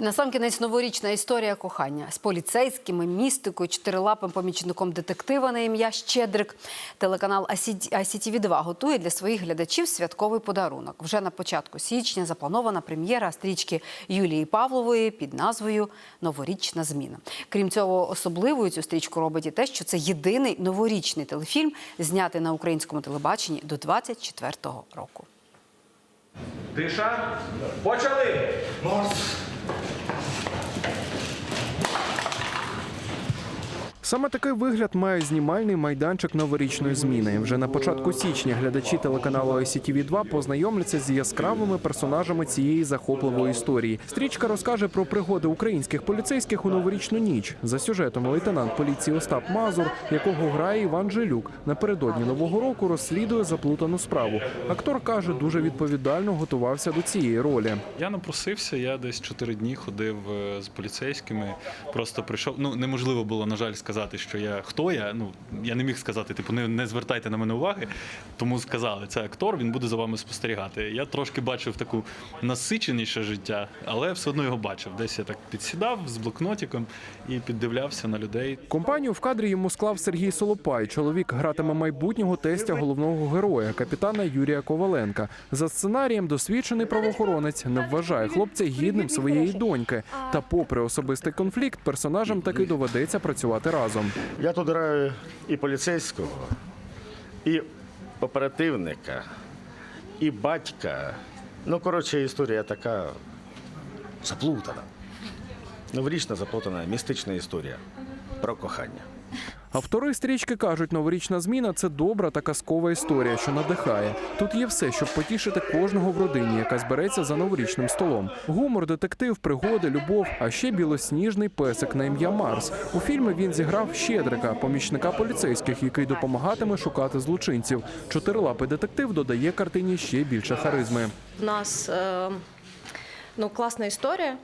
І насамкінець новорічна історія кохання з поліцейськими, містикою, чотирилапим помічником детектива на ім'я Щедрик. Телеканал ICTV 2 готує для своїх глядачів святковий подарунок. Вже на початку січня запланована прем'єра стрічки Юлії Павлової під назвою Новорічна зміна. Крім цього, особливою цю стрічку робить і те, що це єдиний новорічний телефільм, знятий на українському телебаченні до 24-го року. Тиша. Почали. Саме такий вигляд має знімальний майданчик новорічної зміни. Вже на початку січня глядачі телеканалу ICTV 2 познайомляться з яскравими персонажами цієї захопливої історії. Стрічка розкаже про пригоди українських поліцейських у новорічну ніч. За сюжетом лейтенант поліції Остап Мазур, якого грає Іван Жилюк, напередодні нового року розслідує заплутану справу. Актор каже, дуже відповідально готувався до цієї ролі. Я напросився, я десь чотири дні ходив е, з поліцейськими. Просто прийшов. Ну неможливо було, на жаль, сказати, що я хто я. Ну я не міг сказати, типу, не, не звертайте на мене уваги. Тому сказали, це актор, він буде за вами спостерігати. Я трошки бачив таку насиченіше життя, але все одно його бачив. Десь я так підсідав з блокнотиком і піддивлявся на людей. Компанію в кадрі йому склав Сергій Солопай. Чоловік гратиме майбутнього тестя головного героя, капітана Юрія Коваленка. За сценарієм досвідчений правоохоронець не вважає хлопця гідним своєї доньки. Та, попри особистий конфлікт, персонажам таки доведеться працювати разом. Я тут граю і поліцейського, і оперативника, і батька. Ну, коротше, історія така заплутана. Новорічна заплутана містична історія про кохання. Автори стрічки кажуть, новорічна зміна це добра та казкова історія, що надихає. Тут є все, щоб потішити кожного в родині, яка збереться за новорічним столом. Гумор, детектив, пригоди, любов, а ще білосніжний песик на ім'я Марс. У фільмі він зіграв Щедрика, помічника поліцейських, який допомагатиме шукати злочинців. Чотирилапий детектив додає картині ще більше харизми. У нас е, ну, класна історія.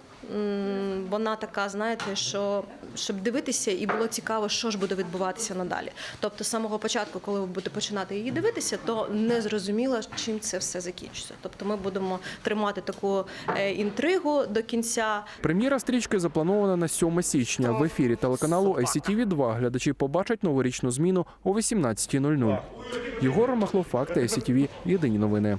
Вона така, знаєте, що щоб дивитися і було цікаво, що ж буде відбуватися надалі. Тобто, з самого початку, коли ви будете починати її дивитися, то не зрозуміло, чим це все закінчиться. Тобто, ми будемо тримати таку е, інтригу до кінця. Прем'єра стрічки запланована на 7 січня. В ефірі телеканалу ICTV 2 глядачі побачать новорічну зміну о 18.00. Єгор Махлов, факти ICTV, Єдині новини.